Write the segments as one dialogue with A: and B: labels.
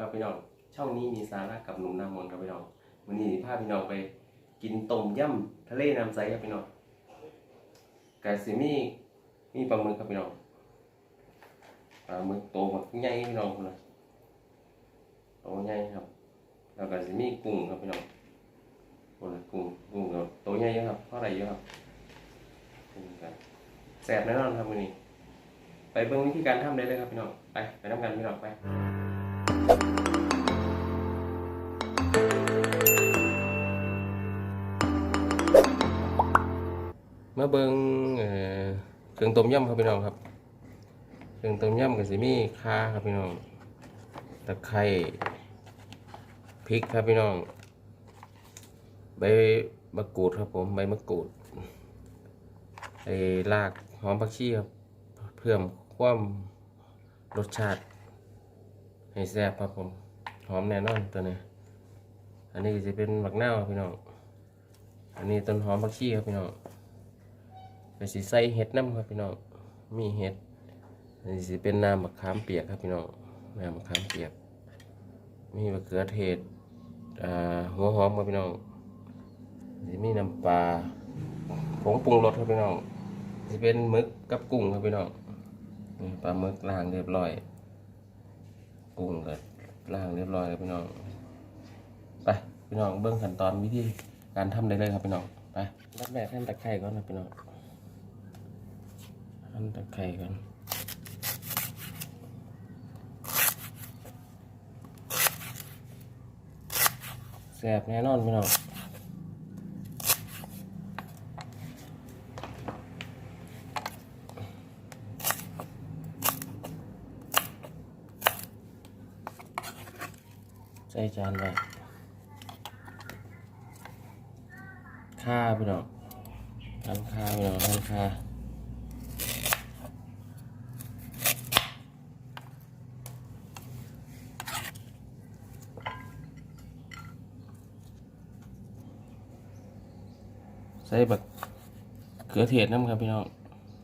A: ครับพี่น้อง ช่องนี้มีสาระกับหนุ่มน้ำมนต์ครับพี่น้องวันนี้พาพี่น้องไป กินต้มยำทะเลน้ำใสครับพี่น้องกาซิมีมีปลาหมึกครับพี่น้องปลาหมึกโตมากใหญ่พี่น้องคนละโตใหญ่ครับ แล้วก็สิมีกุ้งครับพี่น้องคนละกุ้งกุ้งกับโตใหญ่เยอะครับเท่าไหร่เยอะครับกุ้งกันแสบแน่นอนครับวันนี้ ไปเบิ่งวิธีการทำได้เลยครับพี่น้อง ไปไปทำกันพี่น้องไปเมื่อเบิ่งเอ่อเครื่องต้มยำครับพี่น้องครับ เครื่องต้มยำกับสิมีข่าครับพี่น้อง ตะไคร้พริกครับพี่น้อง ใบมะกรูดครับผมใบมะกรูดไอ้รากหอมผักชีครับ เพิ่ม ความรสชาติ ให้แซ่บครับผม หอมแน่นอนตัวนี้ อันนี้ก็จะเป็นหมักนาวพี่น้อง อันนี้ต้นหอมผักชีครับพี่น้องไปสิใสเห็ดน้ำครับพี่น้อง มีเห็ด อันนี้สิเป็นน้ำมะขามเปียกครับพี่น้อง น้ำมะขามเปียก มีมะเขือเทศหัวหอมครับพี่น้องสิมีน้ำปลาผงปรุงรสครับพี่น้องสิเป็นมึกกับกุ้งครับพี่น้อง ปลาหมึกล้างเรียบร้อย กุ้งก็ล้างเรียบร้อยแล้วพี่น้องไปพี่น้องเบื้องขั้นตอนวิธีการทำได้เลยครับพี่น้องไปรับแม่ท่านตะไคร้ก่อนนะพี่น้องท่านตะไคร้ก่อนแซ่บแน่นอนพี่น้องานไว้ข้าพี่น้องทานข้าพี่น้องทานข้าใส่บักเขือเทศน้ำครับพี่น้อง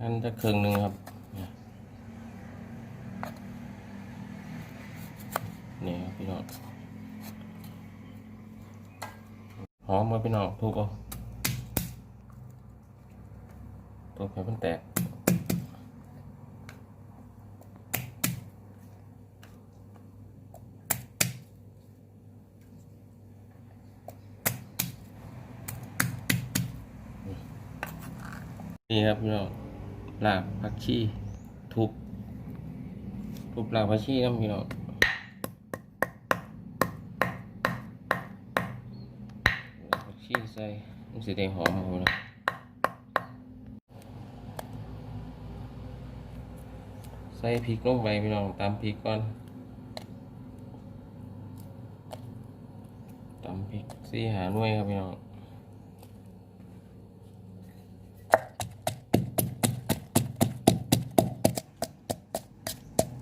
A: นั่นจะครึ่งหนึ่งครับเนี่ยนี่ครับพี่น้องห อมครับพี่น้องทุกเอาทุกให้มันแตกนี่ครับพี่น้องลาบผักชีทุบทุบลาบผักชีนะพี่น้อง ผักชีใส่มันสีแดงหอมครับพี่น้องใส่พริกลงไปพี่น้องตำพริกก่อนตำพริกสี่หาหน่วยครับพี่น้อง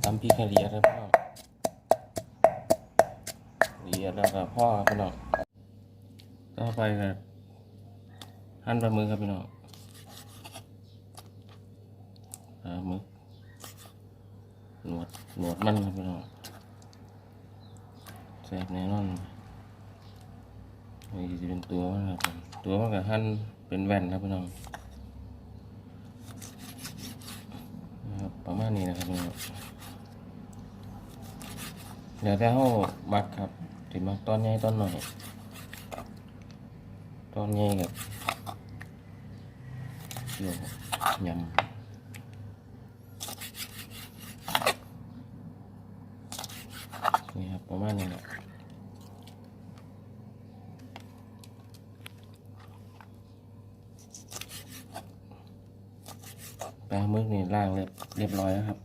A: ตำพริกให้ละเอียดครับพี่น้องละเอียดแล้วก็พ่อครับพี่น้อง ต่อไปก็หั่นปลาหมึกครับพี่น้องปลาหมึกหนวดหนวดมันครับพี่น้องแซ่บแน่นอนนี่จะเป็นตัวมันครับตัวมันก็หั่นเป็นแว่นครับพี่น้องนะครับประมาณนี้นะครับพี่น้องเดี๋ยวถ้าเขามักครับถึงมักตอนใหญ่ตอนหน่อย ตอนใหญ่กับเกี่ยวยำนี่ครับประมาณนี้แหละปลาหมึกนี่ล่างเรียบเรียบร้อยแล้วครับ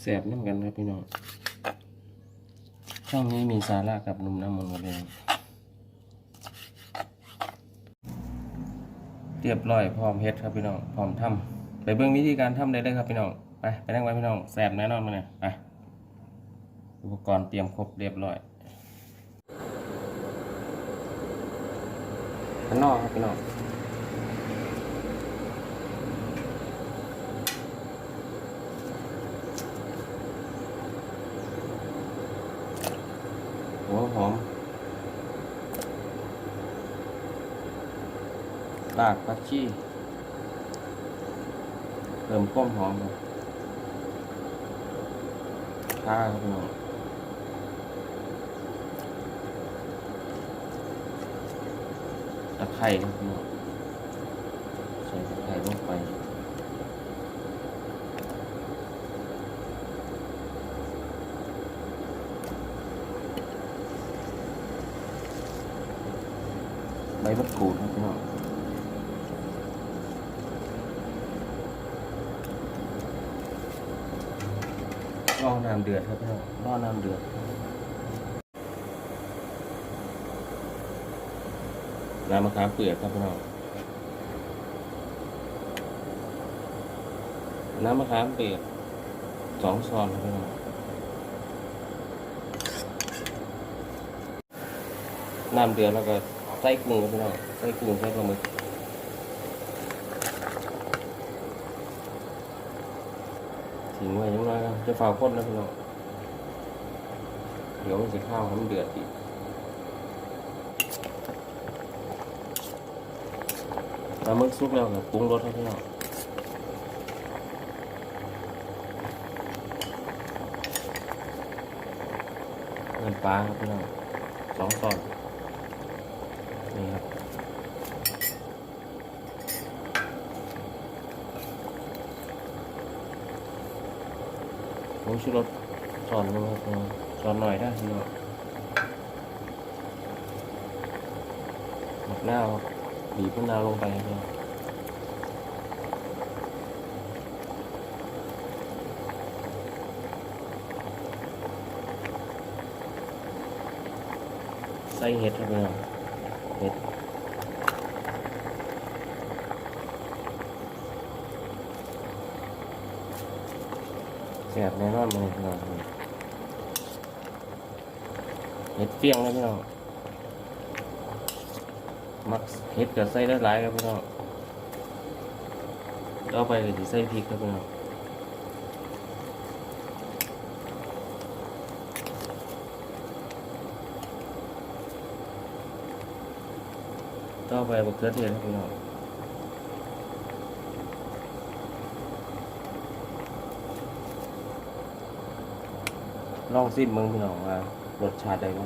A: แสบน้ำกันครับ พี่น้อง ช่องนี้มีสาระกับหนุ่มน้ำมนต์ครัน้องเรียบร้อยพร้อมเฮ็ดครับพี่น้องพร้อมทำไปเบิ่งวิธีการทำได้เลยครับพี่น้องไปไปนั่งไว้พี่น้องแสบแน่นอนมาเนี่ยไปอุปกรณ์เตรียมครบเรียบร้อยข้างนอกครับพี่น้อง หัวหอมรากผักชีเติมก้มหอมข้าครับน้องตะไคร้ครับน้องใส่ตะไคร้ลงไปใบมะกรูดครับพี่น้องรอน้ำเดือดครับพี่น้องรอน้ำเดือด น้ำมะขามเปียกครับพี่น้อง น้ำมะขามเปียกสองซอนครับพี่น้องน้ำเดือดแล้วก็ ใส่กุ้งครับพี่น้องใส่กุ้งใส่ปลาหมึกทิ้งไว้ยังไงครับจะฝ่าคนนะพี่น้องเดี๋ยวมันจะข้าวให้มันเดือดอีกปลาหมึกสุกแล้วครับปรุงรสให้พี่น้องเงินปลาครับพี่น้องสองตอนครับ ผมชูรสสอนลงครับพี่น้อสอนหน่อยได้พี่น้องหมักหน้าวครับบีบมะนาวลงไปครับพี่น้องใส่เห็ดครับเน้องเห็ด แซ่บแน่นอนเลยพี่น้องเห็ดเฟี้ยงเลยพี่น้องมักเห็ดกับใส่ได้หลายครับพี่น้องต่อไปก็จะใส่พริกครับพี่น้องต่อไปบักเขือเทศครับพี่น้อง ลองซิมมืองพี่น้องว่ารสชาติได้ไหม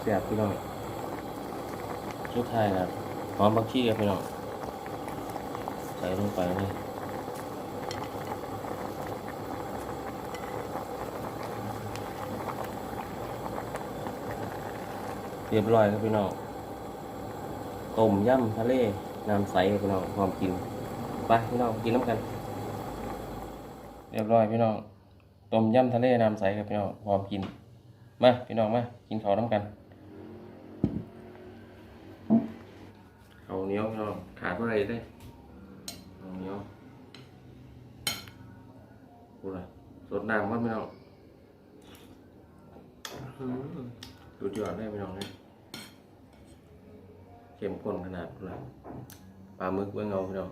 A: แซ่บพี่น้องชุดไทายครับหอมบักชีครับพี่น้องใส่ลงไปเลยเรียบร้อยครับพี่น้องต้มยำทะเล น้ำใสครับพี่น้องพร้อมกินไปพี่น้องกินน้ำกัน เรียบร้อยพี่น้องต้มยำทะเลน้ำใสครับพี่น้องพร้อมกินมาพี่น้องมากินข้าวน้ำกันข้าวเหนียวพี่น้องขาดอะไรได้ข้าวเหนียวกูละสดน้ำว่าพี่น้องอื้อหือสุดยอดได้พี่น้องเลย เข้มข้นขนาดกูละปลาหมึกเบื้องเงาพี่น้อง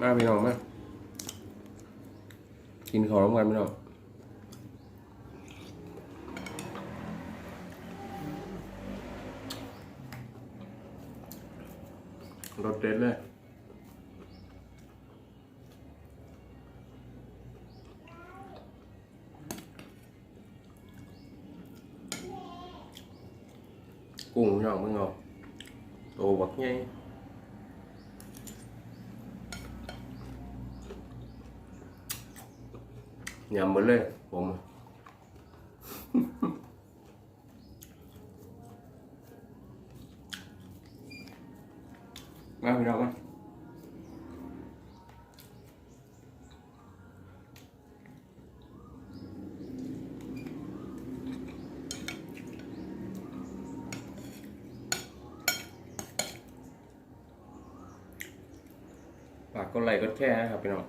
A: มาพี่น้องมากินข้าวร่วมกันพี่น้อง รสเด็ดเลยกุ้งพี่น้องมึงเอาโตบักใหญ่ยำหมดเลยผม ไปเราน้องมาฝากก็ไหลก็แค่นะครับพี่น้อง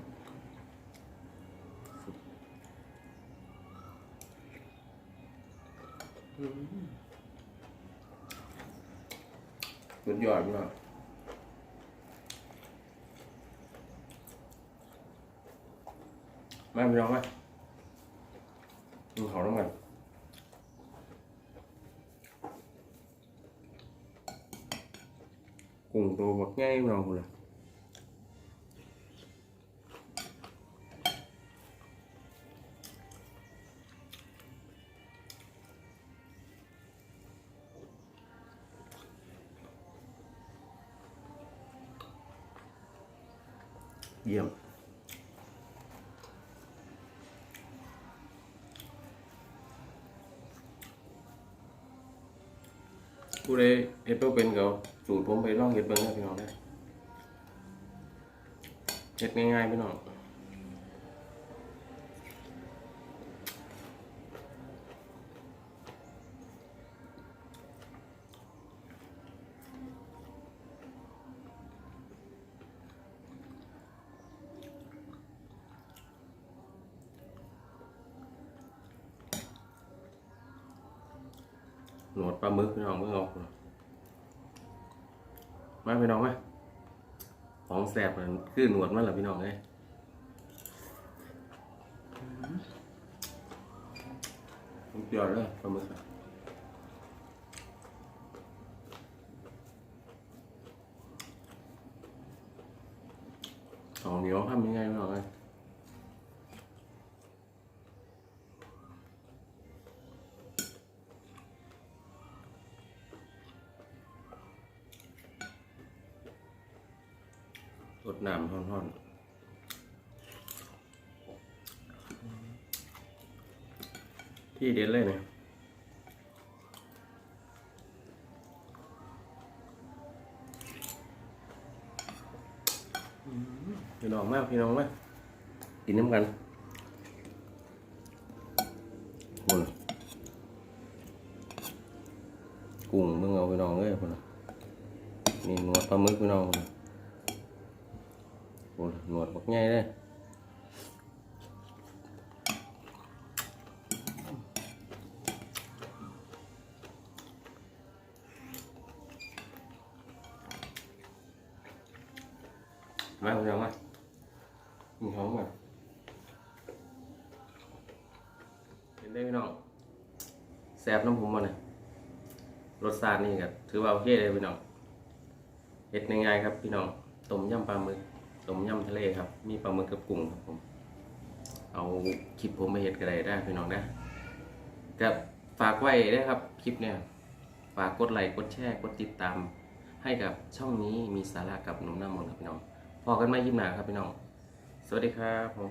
A: สุดยอดมาก นเขาต้องกันกุ้งตัวบั ผู้ใดเฮ็ดบ่เป็นก็เสูตรผมไปลองเฮ็ดเบิ่งนะพี่น้องนะเฮ็ดง่ายๆพี่น้อง หนวดปลาหมึกพี่น้องเบิ่งเอาพุ่นน่ะมาพี่น้องไหมของแซ่บนั่นคือหนวดมันล่ะพี่น้องเอ้ยสุดยอดเลยปลาหมึกของเหนียวทำยังไงพี่น้องเอ้ ยรดน้ำห้อนที่เด็ดเลยเนี่ยพี่น้องมากพี่น้องมากกินน้ำกันคุณกุ้งมึงเอาพี่น้องเลยคุณนี่หนวดปลาหมึกพี่น้องคุณโอ้ย หนวดบักใหญ่เลยมาคุณยังมามีหอมก่อนเห็นได้พี่น้องแซ่บน้ำผมมาเนี่ยรสชาตินี่ก็ถือว่าโอเคเลยพี่น้องเฮ็ดง่ายๆครับพี่น้องต้มยำปลาหมึก ต้มยำทะเลครับ มีปลาหมึกกับกุ้งครับผม เอาคลิปผมไปเห็ดกระไดได้พี่น้องนะกับฝากไว้ได้ครับคลิปเนี่ย ฝากกดไลค์กดแชร์กดติดตาม ให้กับช่องนี้มีสาระกับนุ่มหน้ามนครับพี่น้องพอกันไม่ยิ้มหนาครับพี่น้อง สวัสดีครับผม